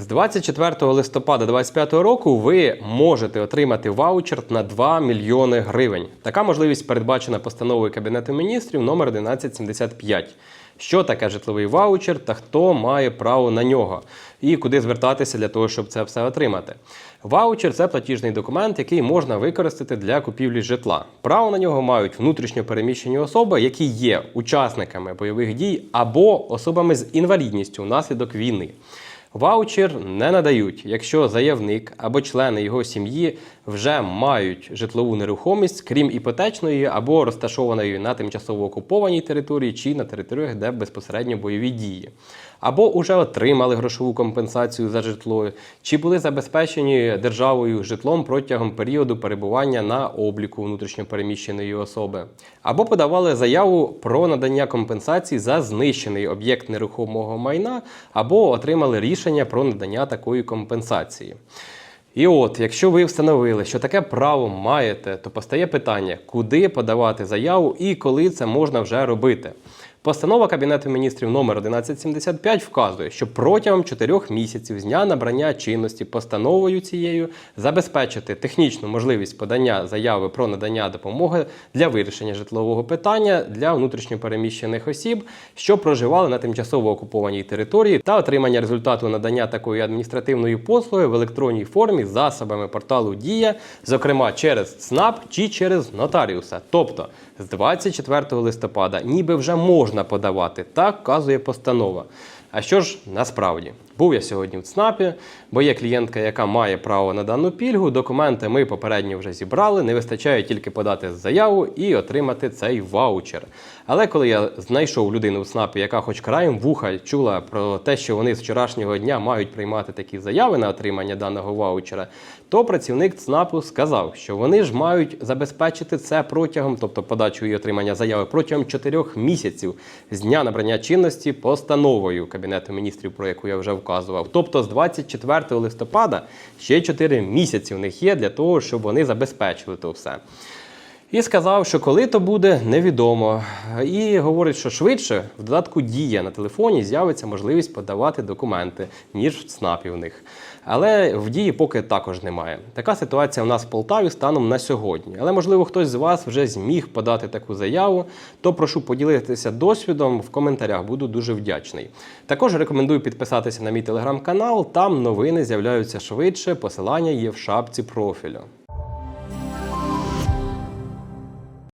З 24 листопада 2025 року ви можете отримати ваучер на 2 мільйони гривень. Така можливість передбачена постановою Кабінету міністрів номер 1175. Що таке житловий ваучер та хто має право на нього, і куди звертатися для того, щоб це все отримати. Ваучер це платіжний документ, який можна використати для купівлі житла. Право на нього мають внутрішньо переміщені особи, які є учасниками бойових дій або особами з інвалідністю внаслідок війни. Ваучер не надають, якщо заявник або члени його сім'ї вже мають житлову нерухомість, крім іпотечної або розташованої на тимчасово окупованій території чи на територіях, де безпосередньо бойові дії, або вже отримали грошову компенсацію за житло, чи були забезпечені державою житлом протягом періоду перебування на обліку внутрішньопереміщеної особи, або подавали заяву про надання компенсації за знищений об'єкт нерухомого майна, або отримали рішення про надання такої компенсації. І от, якщо ви встановили, що таке право маєте, то постає питання, куди подавати заяву і коли це можна вже робити. Постанова Кабінету міністрів номер 1175 вказує, що протягом 4 місяців з дня набрання чинності постановою цією забезпечити технічну можливість подання заяви про надання допомоги для вирішення житлового питання для внутрішньопереміщених осіб, що проживали на тимчасово окупованій території, та отримання результату надання такої адміністративної послуги в електронній формі засобами порталу Дія, зокрема через ЦНАП чи через нотаріуса. Тобто з 24 листопада ніби вже можна подавати, так вказує постанова. А що ж насправді? Був я сьогодні в ЦНАПі, бо є клієнтка, яка має право на дану пільгу. Документи ми попередньо вже зібрали. Не вистачає тільки подати заяву і отримати цей ваучер. Але коли я знайшов людину в ЦНАПі, яка хоч краєм вуха чула про те, що вони з вчорашнього дня мають приймати такі заяви на отримання даного ваучера, то працівник ЦНАПу сказав, що вони ж мають забезпечити це протягом, тобто подачу і отримання заяви протягом 4 місяців з дня набрання чинності постановою Кабінету міністрів, про яку я вже вказував. Тобто з 24 листопада ще 4 місяці в них є для того, щоб вони забезпечили то все. І сказав, що коли то буде, невідомо. І говорить, що швидше в додатку Дія на телефоні з'явиться можливість подавати документи, ніж в ЦНАПі в них. Але в дії поки також немає. Така ситуація у нас в Полтаві станом на сьогодні. Але можливо хтось з вас вже зміг подати таку заяву, то прошу поділитися досвідом в коментарях. Буду дуже вдячний. Також рекомендую підписатися на мій телеграм-канал. Там новини з'являються швидше. Посилання є в шапці профілю.